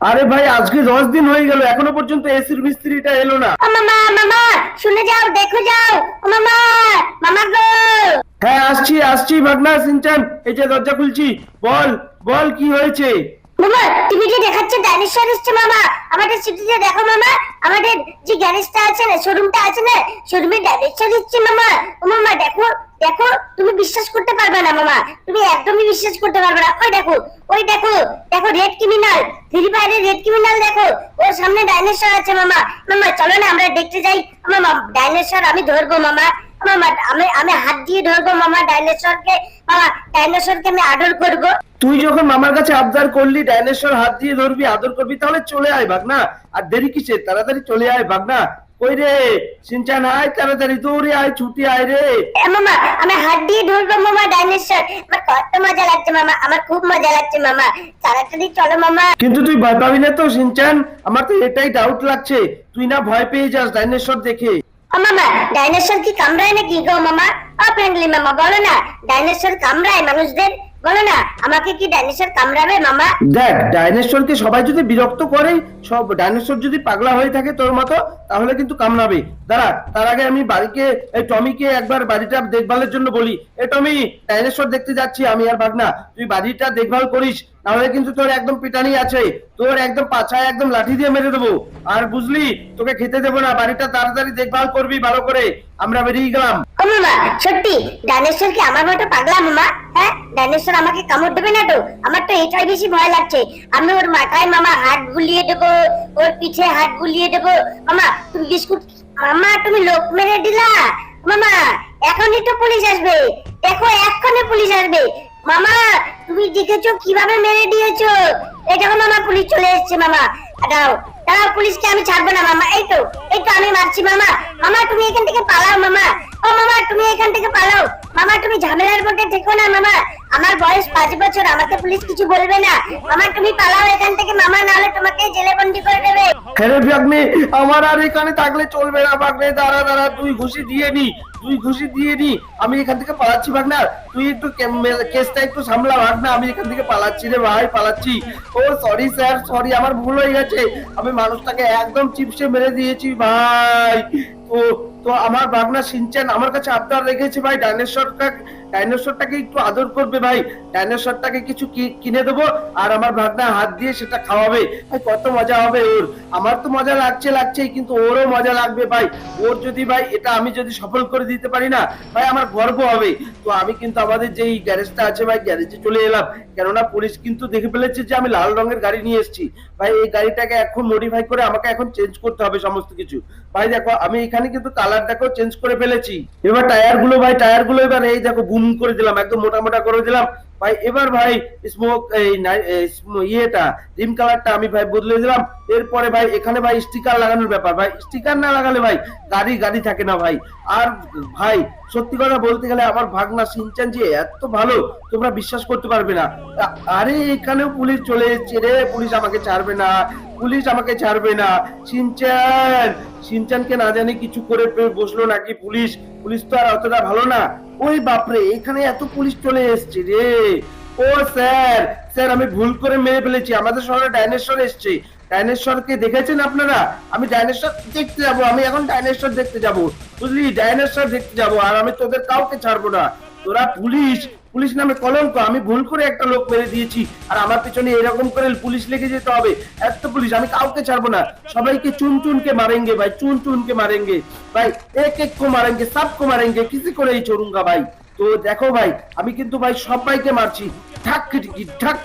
আরে ভাই আজকে দশ দিন হয়ে গেল এখনও পর্যন্ত এসির মিস্ত্রিটা এলো না। মামা মামা শুনে যাও দেখো যাও। মামা মামা গো। হ্যাঁ আসছি আসছি ভাগনা সিনচান এই যে দরজা খুলছি। বল বল কি হয়েছে? মামা টিভিতে দেখাচ্ছে ডাইনোসর এসছে মামা আমাদের সিটিতে দেখো মামা আমাদের যে গ্যারেজটা আছে না শোরুমটা আছে না শোরুমে ডাইনোসর এসছে মামা। ও মামা দেখো। দেখো, তুমি বিশ্বাস করতে পারবে না মামা তুমি একদমই বিশ্বাস করতে পারবে না। ওই দেখো ওই দেখো দেখো রেড ক্রিমিনাল ফ্রি ফায়ারের রেড ক্রিমিনাল দেখো, ওর সামনে ডাইনোসর আছে, মামা। মামা, চলো না, আমরা দেখতে যাই। মামা ডাইনোসর আমি ধরবো, মামা। মামা আমি আমি হাত দিয়ে ধরবো, মামা ডাইনোসরকে মামা ডাইনোসরকে আমি আদর করব। তুই যখন মামার কাছে আবদার করলি ডাইনোসর হাত দিয়ে ধরবি, আদর করবি, তাহলে চলে আয়, ভাগনা। আর দেরি কিসে তাড়াতাড়ি চলে আয়, ভাগনা। কই রে? সিনচান আয় তাড়াতাড়ি দৌড়ে আয় ছুটি আয় রে। মামা আমি হাত দিয়ে ধরবো মামা ডাইনোসর। আমার কত মজা লাগছে মামা আমার খুব মজা লাগছে মামা। তাড়াতাড়ি চলো মামা। কিন্তু তুই ভয় পাবি না তো সিনচান? আমার তো এটাই ডাউট লাগছে। তুই না ভয় পেয়ে যাস ডাইনোসর দেখে। মামা ডাইনোসর কি কামড়ায় নাকি গো মামা? ও ফ্রেন্ডলি মামা বলো না। ডাইনোসর কামড়ায় মানুষদের। বলো না, আমাকে কি ডাইনোসর কামড়াবে, মামা? দেখ ডাইনোসরকে সবাই যদি বিরক্ত করে, সব ডাইনোসর যদি পাগলা হয়ে থাকে তোর মতো, তাহলে কিন্তু কামড়াবে। দাঁড়া, তার আগে আমি বাড়িকে, এই টমিকে একবার বাড়িটা দেখভালের জন্য বলি। এ টমি ডাইনোসর দেখতে যাচ্ছি, আমি আর ভাগনা। তুই বাড়িটা দেখভাল করিস তাহলে কিন্তু তোর একদম পিটানি আছে। তোর একদম পাছায় একদম লাঠি দিয়ে মেরে দেবো। আর বুঝলি, তোকে খেতে দেবো না, বাড়িটা তাড়াতাড়ি দেখভাল করবি ভালো করে। আমরা বেরিয়ে গেলাম। সত্যি কি আমার মতো পাগলা মামা? হ্যাঁ আমাকে কামড় দেবে না তো? আমার তো এটাই বেশি ভয় লাগছে। আমি ওর মাথায় মামা হাত বুলিয়ে দেবো, ওর পিঠে হাত বুলিয়ে দেবো। মামা, তুমি বিস্কুট মামা, তুমি লোক মেরে দিলা? মামা, এখনই তো পুলিশ আসবে। দেখো এক্ষুনি পুলিশ আসবে। মামা, তুমি দেখেছ কীভাবে মেরে দিয়েছ? এই দেখো মামা, পুলিশ চলে এসেছে মামা। দাও দাঁড়াও, পুলিশকে আমি ছাড়বো না মামা। এই তো এই তো আমি মারছি মামা। মামা, তুমি এখান থেকে পালাও মামা। ও মামা, তুমি এখান থেকে পালাও। মামা, তুমি ঝামেলার মধ্যে থেকো না, মামা। আমার বয়স পাঁচ বছর, আমাকে পুলিশ কিছু বলবে না। মামা, তুমি পালাও এখান থেকে, মামা, নাহলে তোমাকে জেলে বন্দি করে দেবে। হ্যাঁ ভাগ্নে, আমার আর এখানে থাকলে চলবে না, ভাগ্নে। দাঁড়া দাঁড়া, তুই ঘুষি দিয়ে নি, তুই ঘুষি দিয়ে নি। আমি এখান থেকে পালাচ্ছি, ভাগনা। তুই একটু কেসটা একটু সামলা, ভাগনা। আমি এখান থেকে পালাচ্ছি রে ভাই, পালাচ্ছি। ও সরি স্যার সরি আমার ভুল হয়ে গেছে। আমি মানুষটাকে একদম চিপসে মেরে দিয়েছি, ভাই। তো তো আমার ভাবনা সিনচান আমার কাছে আবদার রেখেছে ভাই ডাইনোসরটা ডাইনোসরটাকে একটু আদর করবে ভাই। ডাইনোসরটাকে কিছু কিনে দেবো? আর আমার ভাগনা হাত দিয়ে সেটা খাওয়াবে। ভাই, কত মজা হবে ওর। আমার তো মজা লাগছে, লাগছেই, কিন্তু ওরও মজা লাগবে ভাই। ওর যদি ভাই, এটা আমি যদি সফল করে দিতে পারি না, ভাই, আমার গর্ব হবে। তো আমি কিন্তু আমাদের যেই গ্যারেজটা আছে ভাই, গ্যারেজে চলে এলাম। কেননা পুলিশ কিন্তু দেখে ফেলেছে যে আমি লাল রঙের গাড়ি নিয়ে এসেছি। ভাই, এই গাড়িটাকে এখন মডিফাই করে আমাকে এখন চেঞ্জ করতে হবে সমস্ত কিছু। ভাই, দেখো, আমি এখানে কিন্তু কালারটাকেও চেঞ্জ করে ফেলেছি। এবার টায়ারগুলো ভাই টায়ারগুলো এবার এই দেখো বুম করে দিলাম, একদম মোটা মোটা করে দিলাম। ভাই, এবার ভাই স্মোক এই ইয়েটা রিম কালারটা আমি ভাই বদলে দিলাম। এরপরে ভাই, এখানে ভাই স্টিকার লাগানোর ব্যাপার। ভাই স্টিকার না লাগালে ভাই গাড়ি গাড়ি থাকে না ভাই। আর ভাই, সত্যি কথা বলতে গেলে আমার ভাগনা সিনচান যে এত ভালো, তোমরা বিশ্বাস করতে পারবে না। আরে, এখানেও পুলিশ চলে এসেছে রে। পুলিশ আমাকে ছাড়বে না, পুলিশ আমাকে ছাড়বে না। সিনচান, সিনচানকে না জানি কিছু করে বসল নাকি পুলিশ। পুলিশ তো আর অতটা ভালো না। ওই বাপরে, এখানে এত পুলিশ চলে এসছে রে। ও স্যার স্যার, আমি ভুল করে মেরে ফেলেছি। আমাদের শহরে ডাইনোসর এসছে। ডাইনোসরকে দেখেছেন আপনারা? আমি ডাইনোসর দেখতে যাব, আমি এখন ডাইনোসর দেখতে যাব। বুঝলি? ডাইনোসর দেখতে যাব, আর আমি তোদের কাউকে ছাড়বো না। তোরা পুলিশ পুলিশ নামে কলঙ্ক, আমি ভুল করে একটা লোক মেরে দিয়েছি, আর আমার পিছনে এরকম করে পুলিশ লেগে যেতে হবে, এত পুলিশ, আমি কাউকে ছাড়বো না। সবাইকে চুন চুনকে মারেঙ্গে ভাই, চুন চুনকে মারেঙ্গে। ভাই, এক এক কো মারেঙ্গে সবকো মারেঙ্গে, কিসি করে এই চড়ুঙ্গা ভাই? তো দেখো ভাই, আমি কিন্তু ভাই সবাইকে মারছি। ঢাক কিটকি ঢাক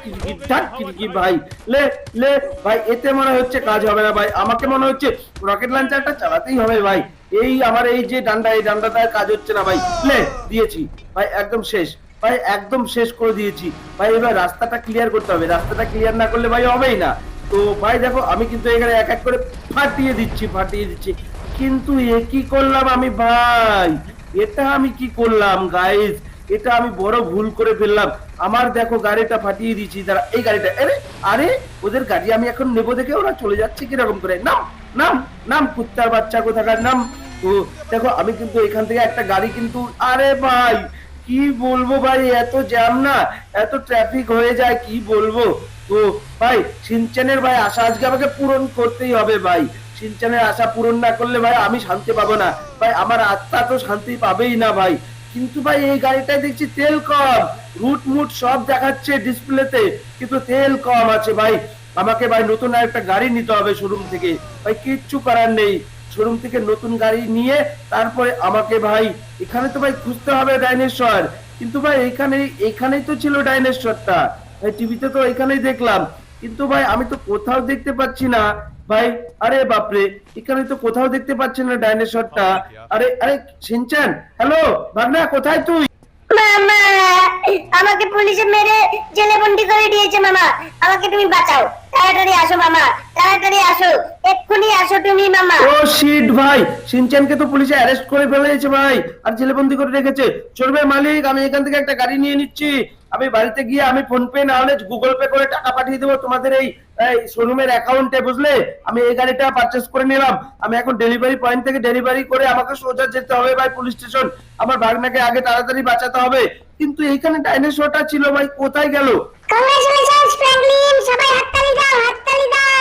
কিটকি ভাই। লে লে, ভাই, এতে মনে হচ্ছে কাজ হবে না ভাই। আমাকে মনে হচ্ছে রকেট লঞ্চারটা চালাতেই হবে ভাই। এই আমার এই যে ডান্ডা, এই ডান্ডাটা কাজ হচ্ছে না ভাই। লে, দিয়েছি। ভাই, একদম শেষ। ভাই, একদম শেষ করে দিয়েছি। ভাই, এবার রাস্তাটা ক্লিয়ার করতে হবে। রাস্তাটা ক্লিয়ার না করলে ভাই হবেই না। তো ভাই, দেখো, আমি কিন্তু এখানে এক এক করে ফাটিয়ে দিচ্ছি ফাটিয়ে দিচ্ছি। কিন্তু এ কি করলাম আমি ভাই? এটা আমি কি করলাম গাইস এটা আমি বড় ভুল করে ফেললাম। আমার দেখো, গাড়িটা ফাটিয়ে দিয়েছি। তারা এই গাড়িটা, আরে আরে, ওদের গাড়ি আমি এখন নেব দেখে ওরা চলে যাচ্ছে কীরকম করে? নাম নাম নাম, কুত্তার বাচ্চা কোথাকার? নাম তো দেখো, আমি কিন্তু এখান থেকে একটা গাড়ি কিন্তু, আরে ভাই কি বলব ভাই? এত জ্যাম না? এত ট্রাফিক হয়ে যায়, কি বলব? তো ভাই, সিনচানের ভাই, আশা আজকে আমাকে পূরণ করতেই হবে ভাই। সিনচানের আশা পূরণ না করলে ভাই, আমি শান্তি পাবো না। ভাই, আমার আত্মা তো শান্তি পাবেই না ভাই। কিন্তু ভাই, এই গাড়িটায় দেখছি তেল কম। রুট মুট সব দেখাচ্ছে ডিসপ্লেতে কিন্তু তেল কম আছে ভাই। আমাকে ভাই, নতুন একটা গাড়ি নিতে হবে শোরুম থেকে। ভাই, কিচ্ছু করার নেই। শোরুম থেকে নতুন গাড়ি নিয়ে তারপরে আমাকে ভাই এখানে তো ভাই খুঁজতে হবে ডাইনোসর কিন্তু ভাই এখানে এখানেই তো ছিল ডাইনেশ্বরটা। টিভিতে তো এখানেই দেখলাম। কিন্তু ভাই আমি তো কোথাও দেখতে পাচ্ছি না। ভাই আরে বাপরে এখানে তো কোথাও দেখতে পাচ্ছি না ডাইনেশ্বরটা। আরে আরে সিনচান হ্যালো ভাগনা কোথায় তুই? মামা আমাকে পুলিশে মেরে জেলে বন্দি করে দিয়েছে মামা। আমাকে তুমি বাঁচাও। তাড়াতাড়ি আসো মামা, তাড়াতাড়ি আসো। এক্ষুনি আসো তুমি মামা। ও শিট ভাই। সিনচানকে তো পুলিশে অ্যারেস্ট করে ফেলেছে ভাই। আর জেলেবন্দি করে রেখেছে। চলবে মালিক, আমি এখান থেকে একটা গাড়ি নিয়ে নিচ্ছি। আমি বাড়িতে গিয়ে আমি ফোন পে না হলে গুগল পে করে টাকা পাঠিয়ে দেবো। তোমাদের এই শোরুমের অ্যাকাউন্টে বুঝলে? আমি এই গাড়িটা পারচেস করে নিলাম। আমি এখন ডেলিভারি পয়েন্ট থেকে ডেলিভারি করে আমাকে সোজা যেতে হবে ভাই পুলিশ স্টেশন আমার ভাগনাকে আগে তাড়াতাড়ি বাঁচাতে হবে। কিন্তু এইখানে ডাইনোসরটা ছিল ভাই, কোথায় গেল? ফ্র্যাঙ্কলিন সবাই হাততালি দাও হাততালি দাও।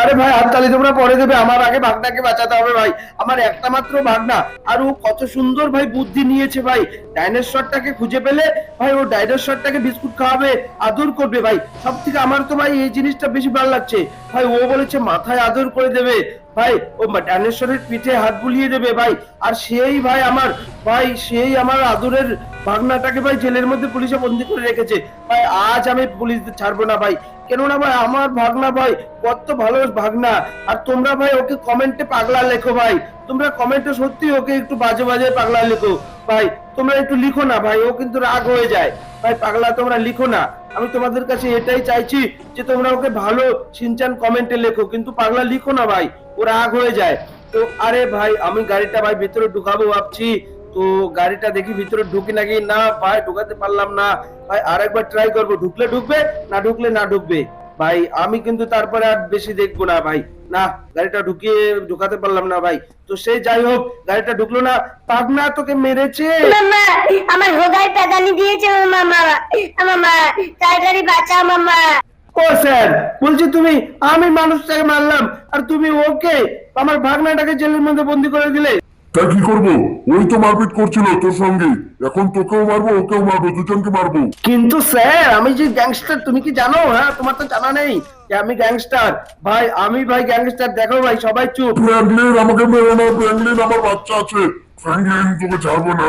আরে ভাই, হাততালি তোমরা পরে দেবে, আমার আগে ভাগনাকে বাঁচাতে হবে ভাই। আমার একটা মাত্র ভাগনা। আর ও কত সুন্দর ভাই বুদ্ধি নিয়েছে ভাই। ডাইনোসরটাকে খুঁজে পেলে ভাই ও ডাইনোসরটাকে বিস্কুট খাওয়াবে, আদর করবে ভাই। সব থেকে আমার তো ভাই এই জিনিসটা বেশি ভালো লাগছে। ভাই ও বলেছে মাথায় আদর করে দেবে। ভাই, ও ডাইনোসরের পিঠে হাত বুলিয়ে দেবে ভাই। আর সেই ভাই আমার, ভাই, সেই আমার আদরের ভাগনাটাকে ভাই জেলের মধ্যে পুলিশে বন্দি করে রেখেছে। ভাই, আজ আমি পুলিশ ছাড়বো না ভাই। কেননা ভাই, আমার ভাগনা ভাই কত ভালো ভাগনা। আর তোমরা ভাই ওকে কমেন্টে পাগলা লেখো ভাই। তোমরা কমেন্টে সত্যি ওকে একটু বাজে বাজে পাগলা লেখো। ভাই, তোমরা একটু লিখো না ভাই, ও কিন্তু রাগ হয়ে যায়। ভাই, পাগলা তোমরা লিখো না। আমি তোমাদের কাছে এটাই চাইছি যে তোমরা ওকে ভালো সিনচান কমেন্টে লেখো, কিন্তু পাগলা লিখো না ভাই, ও রাগ হয়ে যায়। তো আরে ভাই, আমি গাড়িটা ভাই ভিতরে ঢুকাবো ভাবছি। তো গাড়িটা দেখি ভিতরে ঢুকি নাকি? না ভাই, ঢুকাতে পারলাম না। ভাই, আরেকবার ট্রাই করব, ঢুকলে ঢুকবে, না ঢুকলে না ঢুকবে। ভাই, আমি কিন্তু তারপরে আর বেশি দেখব না ভাই। না গাড়িটা ঢুকিয়ে ঢুকাতে পারলাম না ভাই। তো সেই যাই হোক গাড়িটা ঢুকলো না পাগনা তোকে মেরেছে। মামা আমার হোগায় পেদানি দিয়েছে মামা। মামা তাড়াতাড়ি বাঁচা মামা ও স্যার বলছি তুমি আমি মানুষটাকে মারলাম আর তুমি ওকে আমার ভাগনাটাকে জেলের মধ্যে বন্দি করে দিলে। তাই কি করব? ওই তো মারপিট করছিল তোর সঙ্গে। এখন তোকেও মারবো ওকেও মারবো দুজনকে মারবো। কিন্তু স্যার আমি যে গ্যাংস্টার তুমি কি জানো? হ্যাঁ তোমার তো জানা নেই যে আমি গ্যাংস্টার। ভাই আমি ভাই গ্যাংস্টার দেখো ভাই সবাই চুপ। ফ্র্যাঙ্কলিন আমাকে মেরো না ফ্র্যাঙ্কলিন আমার বাচ্চা আছে। ফ্র্যাঙ্কলিন তোকে ছাড়বো না।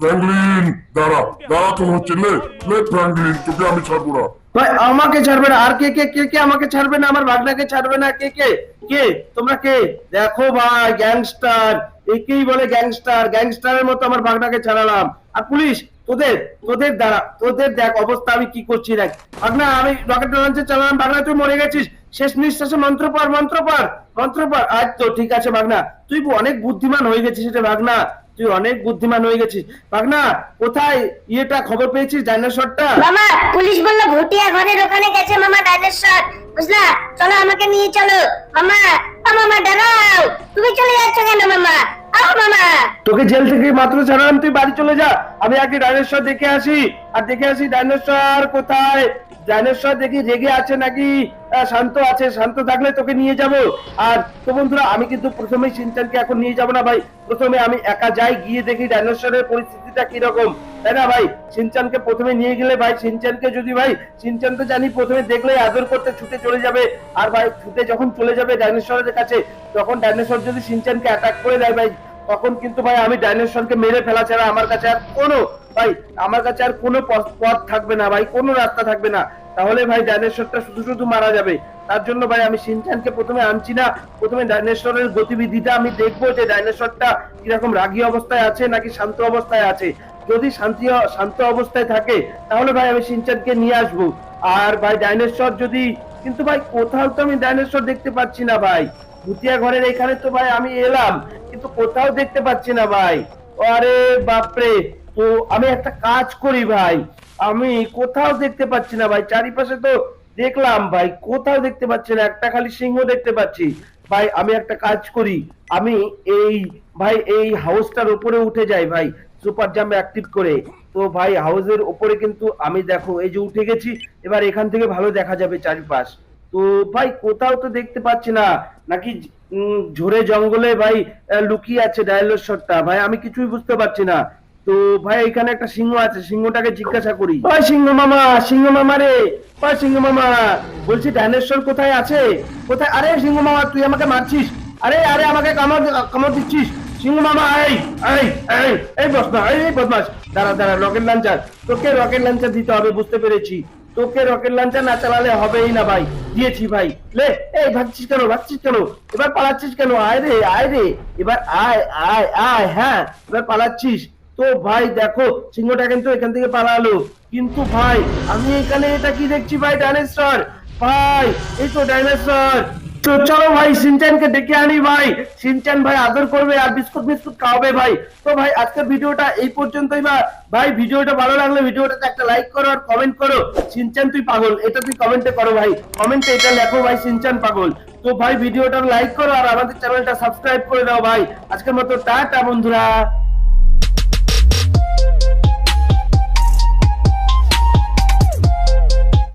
ফ্র্যাঙ্কলিন দাঁড়া দাঁড়া তো হচ্ছে লে লে ফ্র্যাঙ্কলিন তোকে আমি ছাড়বো না। ভাই, আমাকে ছাড়বে না। আর কে কে কে কে আমাকে ছাড়বে না? আমার ভাগনাকে ছাড়বে না? কে কে? কে? তোমরা কে? দেখো ভাই, গ্যাংস্টার। একেই বলে গ্যাংস্টার। গ্যাংস্টারের মতো আমার ভাগনাকে ছাড়ালাম। আর পুলিশ, তোদের তোদের দ্বারা, তোদের দেখ অবস্থা আমি কি করছি, দেখ। ভাগনা, আমি রকেট লঞ্চে চালালাম। ভাগনা, তুই মরে গেছিস। শেষ নিঃশ্বাসে মন্ত্র পর মন্ত্র পর মন্ত্র পর আজ তো, ঠিক আছে ভাগনা। তুই অনেক বুদ্ধিমান হয়ে গেছিস এটা ভাগনা। তুই অনেক বুদ্ধিমান হয়ে গেছিস। ভাগনা কোথায়? ইয়েটা খবর পেয়েছিস ডাইনোসরটা মামা পুলিশ বলল ভুটিয়া ঘরের ওখানে গেছে মামা ডাইনোসর বুঝলা? চলো আমাকে নিয়ে চলো। মামা মামা দাঁড়াও। তুমি চলে যাচ্ছ কেন মামা? আও মামা। তোকে জেল থেকে মাত্র ছাড়ালাম তুই বাড়ি চলে যা। আমি আগে ডাইনোসর দেখে আসি। আর দেখে আসি ডাইনোসর কোথায়? ডাইনোসর দেখি রেগে আছে নাকি? শান্ত আছে, শান্ত থাকলে তোকে নিয়ে যাব। আর তো বন্ধুরা, আমি কিন্তু প্রথমেই সিনচানকে এখন নিয়ে যাব না ভাই। প্রথমে আমি একা যাই, গিয়ে দেখি ডাইনোসরের পরিস্থিতিটা কীরকম। তাই না ভাই? সিনচানকে প্রথমে নিয়ে গেলে ভাই, সিনচানকে যদি ভাই, সিনচান তো জানি প্রথমে দেখলে আদর করতে ছুটে চলে যাবে। আর ভাই, ছুটে যখন চলে যাবে ডাইনোসরের কাছে, তখন ডাইনোসর যদি সিনচানকে অ্যাটাক করে দেয় ভাই তখন কিন্তু ভাই আমি ডাইনোসরকে মেরে ফেলা ছাড়া আমার কাছে আর কোনো, ভাই, আমার কাছে আর কোনো পথ- থাকবে না ভাই, কোনো রাস্তা থাকবে না। তাহলে ভাই ডাইনোসরটা শুধু শুধু মারা যাবে। তার জন্য ভাই আমি সিনচানকে প্রথমে আনছি না, প্রথমে ডাইনোসরের গতিবিধিটা আমি দেখব যে ডাইনোসরটা কীরকম রাগী অবস্থায় আছে নাকি শান্ত অবস্থায় আছে। যদি শান্তি, শান্ত অবস্থায় থাকে, তাহলে ভাই আমি সিনচানকে নিয়ে আসব। আর ভাই ডাইনোসর যদি, কিন্তু ভাই কোথাও তো আমি ডাইনোসর দেখতে পাচ্ছি না ভাই। ভুতিয়া ঘরের এখানে তো ভাই আমি এলাম। কিন্তু কোথাও দেখতে পাচ্ছি না ভাই। আরে বাপরে, তো আমি একটা কাজ করি ভাই। আমি কোথাও দেখতে পাচ্ছি না ভাই। চারিপাশে তো দেখলাম ভাই, কোথাও দেখতে পাচ্ছি না। একটা খালি সিংহ দেখতে পাচ্ছি। ভাই, আমি একটা কাজ করি। আমি এই, ভাই, এই হাউসটার উপরে উঠে যাই ভাই সুপার জাম্প অ্যাক্টিভ করে। তো ভাই হাউসের ওপরে কিন্তু আমি দেখো, এই যে উঠে গেছি। এবার এখান থেকে ভালো দেখা যাবে চারিপাশ। তো ভাই কোথাও তো দেখতে পাচ্ছি না। নাকি ঝোড়ে জঙ্গলে ভাই লুকিয়ে আছে ডায়নোসরটা। ভাই, আমি কিছুই বুঝতে পারছি না। তো ভাই, এখানে একটা সিংহ আছে। সিংহটাকে জিজ্ঞাসা করি। ওই সিংহ মামা সিংহ মামা রে। ওই সিংহ মামা, বলছি ডাইনোসর কোথায় আছে? কোথায়? আরে, সিংহ মামা, তুই আমাকে মারছিস। আরে আরে, আমাকে কামড় কামড় দিচ্ছিস। সিংহ মামা, এই এই এই এই এই এই বদমাস দাঁড়া দাঁড়া, রকেট লঞ্চার তোকে রকেট লঞ্চার দিতে হবে, বুঝতে পেরেছি। তোকে রকেট লঞ্চার না চালালে হবেই না ভাই। দিয়েছি ভাই। লে, এই ভাগছিস কেন ভাগছিস কেন? এবার পালাচ্ছিস কেন? আয় রে আয় রে। এবার আয় আয় আয় হ্যাঁ এবার পালাচ্ছিস। তো ভাই, দেখো, সিংহটা কিন্তু এখান থেকে পালালো। কিন্তু ভাই, আমি এখানে এটা কি দেখছি ভাই, ডাইনোসর? ভাই, এই তো ডাইনোসর। তো চলো ভাই সিনচানকে ডেকে আনি ভাই। সিনচান ভাই আদর করবে আর বিস্কুট বিস্কুট খাওয়াবে ভাই। তো ভাই, আজকের ভিডিওটা এই পর্যন্তই বা ভাই, ভিডিওটা ভালো লাগলে ভিডিওটাতে একটা লাইক করো আর কমেন্ট করো। সিনচান তুই পাগল। এটা তুই কমেন্টে করো ভাই। কমেন্টে এটা লেখো ভাই সিনচান পাগল। তো ভাই ভিডিওটা লাইক করো আর আমাদের চ্যানেলটা সাবস্ক্রাইব করে দাও ভাই। আজকের মতো টাটা বন্ধুরা।